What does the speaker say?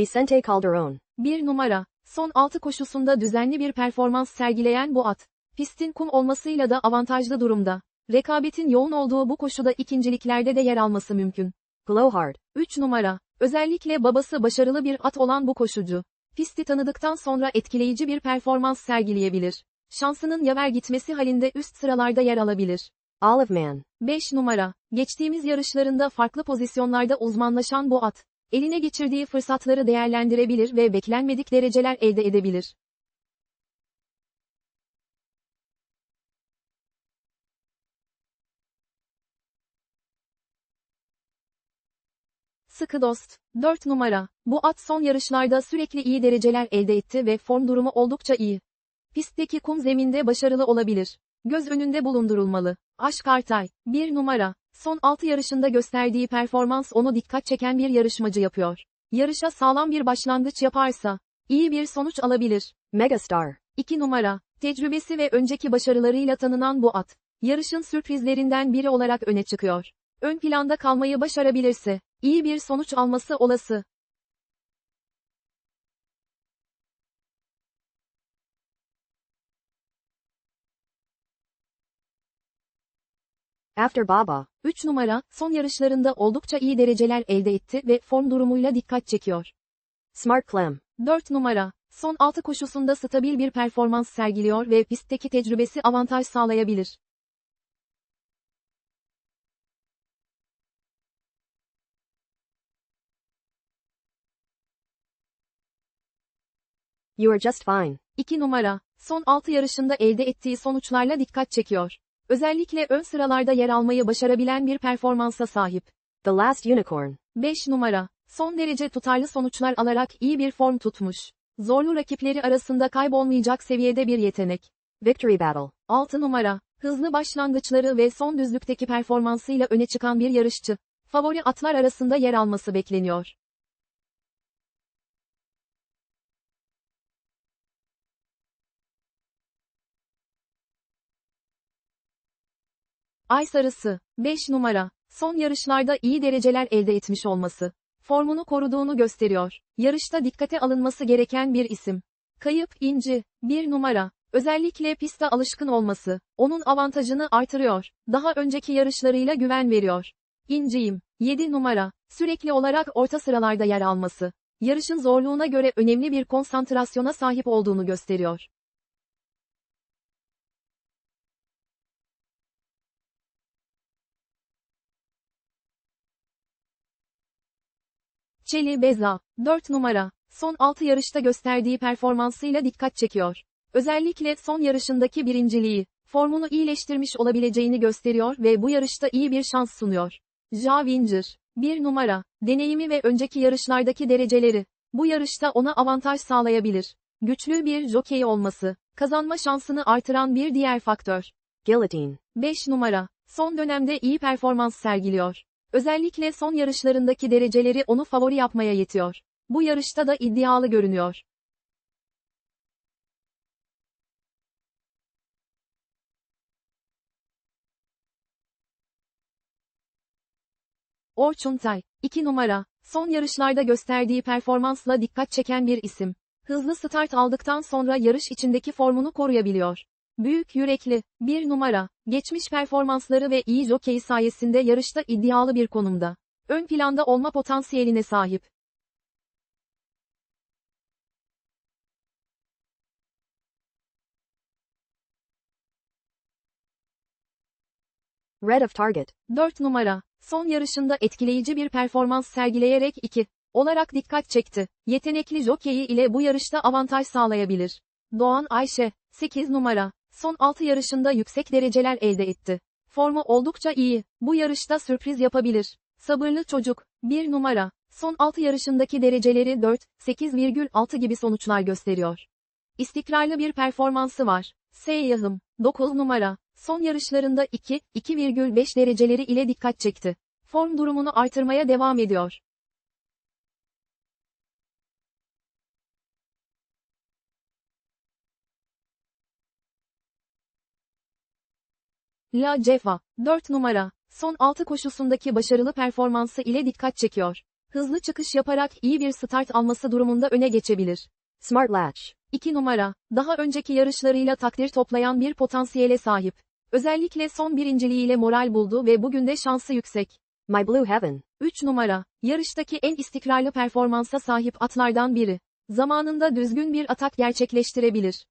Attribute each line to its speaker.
Speaker 1: Vicente Calderón.
Speaker 2: 1 numara. Son 6 koşusunda düzenli bir performans sergileyen bu at. Pistin kum olmasıyla da avantajlı durumda. Rekabetin yoğun olduğu bu koşuda ikinciliklerde de yer alması mümkün.
Speaker 1: Glowhard.
Speaker 2: 3 numara. Özellikle babası başarılı bir at olan bu koşucu. Pisti tanıdıktan sonra etkileyici bir performans sergileyebilir. Şansının yaver gitmesi halinde üst sıralarda yer alabilir.
Speaker 1: Olive Man.
Speaker 2: 5 numara. Geçtiğimiz yarışlarında farklı pozisyonlarda uzmanlaşan bu at, eline geçirdiği fırsatları değerlendirebilir ve beklenmedik dereceler elde edebilir. Sıkı dost. 4 numara. Bu at son yarışlarda sürekli iyi dereceler elde etti ve form durumu oldukça iyi. Pistteki kum zeminde başarılı olabilir. Göz önünde bulundurulmalı. Aşk Artay. 1 numara. Son 6 yarışında gösterdiği performans onu dikkat çeken bir yarışmacı yapıyor. Yarışa sağlam bir başlangıç yaparsa, iyi bir sonuç alabilir.
Speaker 1: Megastar.
Speaker 2: 2 numara. Tecrübesi ve önceki başarılarıyla tanınan bu at, yarışın sürprizlerinden biri olarak öne çıkıyor. Ön planda kalmayı başarabilirse, iyi bir sonuç alması olası.
Speaker 1: After Baba.
Speaker 2: 3 numara, son yarışlarında oldukça iyi dereceler elde etti ve form durumuyla dikkat çekiyor.
Speaker 1: Smart Clem.
Speaker 2: 4 numara, son 6 koşusunda stabil bir performans sergiliyor ve pistteki tecrübesi avantaj sağlayabilir.
Speaker 1: You are just fine.
Speaker 2: 2 numara, son 6 yarışında elde ettiği sonuçlarla dikkat çekiyor. Özellikle ön sıralarda yer almayı başarabilen bir performansa sahip.
Speaker 1: The Last Unicorn.
Speaker 2: 5 numara, son derece tutarlı sonuçlar alarak iyi bir form tutmuş. Zorlu rakipleri arasında kaybolmayacak seviyede bir yetenek.
Speaker 1: Victory Battle.
Speaker 2: 6 numara, hızlı başlangıçları ve son düzlükteki performansıyla öne çıkan bir yarışçı. Favori atlar arasında yer alması bekleniyor. Ay sarısı, 5 numara, son yarışlarda iyi dereceler elde etmiş olması, formunu koruduğunu gösteriyor. Yarışta dikkate alınması gereken bir isim. Kayıp inci, 1 numara, özellikle piste alışkın olması, onun avantajını artırıyor. Daha önceki yarışlarıyla güven veriyor. İnciyim, 7 numara, sürekli olarak orta sıralarda yer alması, yarışın zorluğuna göre önemli bir konsantrasyona sahip olduğunu gösteriyor. Çeli Beza, 4 numara, son 6 yarışta gösterdiği performansıyla dikkat çekiyor. Özellikle son yarışındaki birinciliği, formunu iyileştirmiş olabileceğini gösteriyor ve bu yarışta iyi bir şans sunuyor. Javinger, 1 numara, deneyimi ve önceki yarışlardaki dereceleri, bu yarışta ona avantaj sağlayabilir. Güçlü bir jockey olması, kazanma şansını artıran bir diğer faktör.
Speaker 1: Guillotine.
Speaker 2: 5 numara, son dönemde iyi performans sergiliyor. Özellikle son yarışlarındaki dereceleri onu favori yapmaya yetiyor. Bu yarışta da iddialı görünüyor. Orçun Tay, 2 numara, son yarışlarda gösterdiği performansla dikkat çeken bir isim. Hızlı start aldıktan sonra yarış içindeki formunu koruyabiliyor. Büyük yürekli, 1 numara, geçmiş performansları ve iyi jockey sayesinde yarışta iddialı bir konumda. Ön planda olma potansiyeline sahip.
Speaker 1: Red of Target.
Speaker 2: 4 numara, son yarışında etkileyici bir performans sergileyerek 2 olarak dikkat çekti. Yetenekli jockey ile bu yarışta avantaj sağlayabilir. Doğan Ayşe, 8 numara, son 6 yarışında yüksek dereceler elde etti. Formu oldukça iyi, bu yarışta sürpriz yapabilir. Sabırlı çocuk, 1 numara, son 6 yarışındaki dereceleri 4, 8,6 gibi sonuçlar gösteriyor. İstikrarlı bir performansı var. Seyyahım, 9 numara, son yarışlarında 2, 2,5 dereceleri ile dikkat çekti. Form durumunu artırmaya devam ediyor. La Cefa, 4 numara, son 6 koşusundaki başarılı performansı ile dikkat çekiyor. Hızlı çıkış yaparak iyi bir start alması durumunda öne geçebilir.
Speaker 1: Smart Latch.
Speaker 2: 2 numara, daha önceki yarışlarıyla takdir toplayan bir potansiyele sahip. Özellikle son birinciliğiyle moral buldu ve bugün de şansı yüksek.
Speaker 1: My Blue Heaven.
Speaker 2: 3 numara, yarıştaki en istikrarlı performansa sahip atlardan biri. Zamanında düzgün bir atak gerçekleştirebilir.